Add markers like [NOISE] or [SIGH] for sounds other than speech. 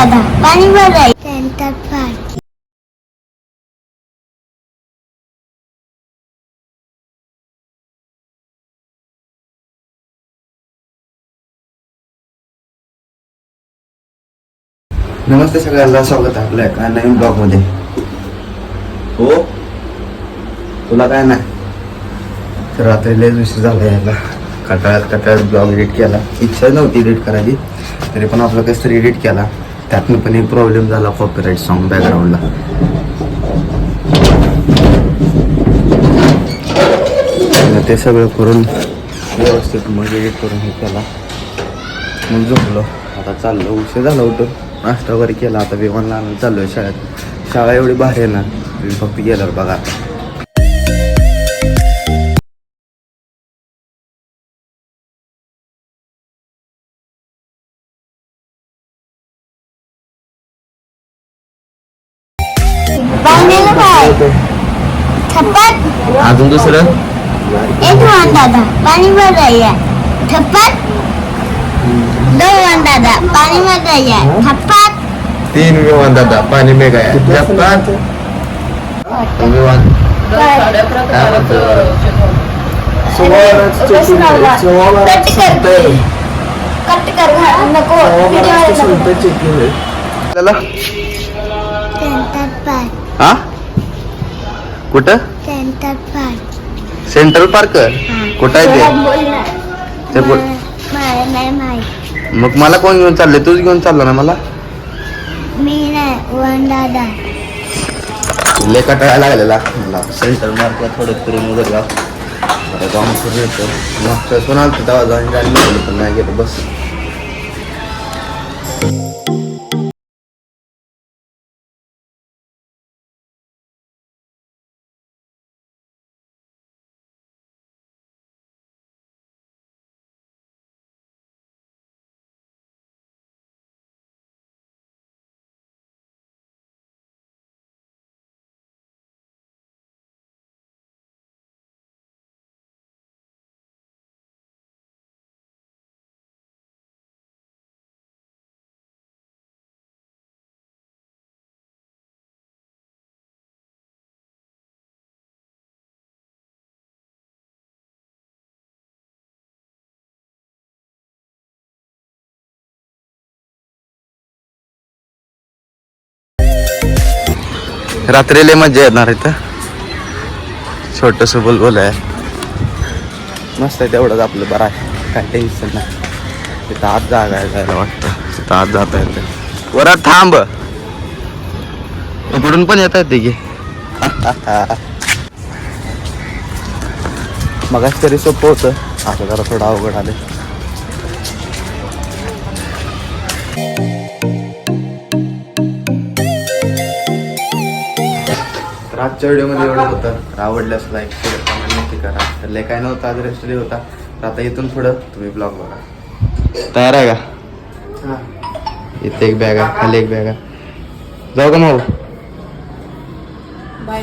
दादा पाणी भराय सेंटर पार्क नमस्ते सगळ्यांना स्वागत आहे आपल्या एका नवीन ब्लॉगमध्ये हो? तुला काय नाही? तर रात्री लयच विषय झाला यायला. कटाळ्यात कटाळ्यात ब्लॉग एडिट केला. इच्छा नव्हती एडिट करायची तरी पण आपलं कसं तरी एडिट केला. त्यातनं पण एक प्रॉब्लेम झाला कॉपीराईट सॉन्ग बॅकग्राऊंडला ते सगळं करून व्यवस्थित मग एडिट करून हे केला. मग झोपलो. आता चाललो. उशीर झाला होतो नाश्ता वगैरे केला. आता विमानला चाललो आहे शाळेत. शाळा एवढी भारी आहे ना. तुम्ही फक्त गेल्यावर बघा. पाण्याला काय थप्पट अजून दुसरं? एक वन दादा पाणी भराय थप्पट दोन वन दादा पाणी भराय थप्पट तीन विमान दादा पाणी मेघ आहे विमान. काय म्हणतो? कट कर. कट कर नको. चला. पार्क हा? कुठं? सेंटर पार्क सेंट्रल पार्क कुठं आहे ते? बोल. मला नाही माहीत. मग मला कोण घेऊन चालले तूच घेऊन चालला ना मला? मी नाही वन दादा. लय कटाळा लागलेला. मला सेंट्रल मार्कला थोडं फिरून जाऊ बरं जाऊन फिरून येतो. पण आलतो तेव्हा जाऊन गाडी निघाली पण नाही गेलो बस. रात्री लय मजा येणार इथं छोटस बोलबोल आहे. मस्त आहे तेवढंच आपलं बरं आहे. काय टेन्शन नाही. तिथं आत जागा आहे जायला वाटतं. तिथं आत जाता येते. वरात थांब. इकडून पण येता आहेत की. [LAUGHS] मग तरी सोपं होतं. आता जरा थोडं अवघड आले आजच्या व्हिडिओमध्ये एवढं होतं. आवडल्यास लाईक शेअर कमेंट नक्की करा. तर लय काय नव्हतं आज रेस्ट डे होता. तर आता इथून पुढं तुम्ही ब्लॉग बघा. तयार आहे का? इथे एक बॅग आहे खाली एक बॅग आहे. जाऊ का मग? बाय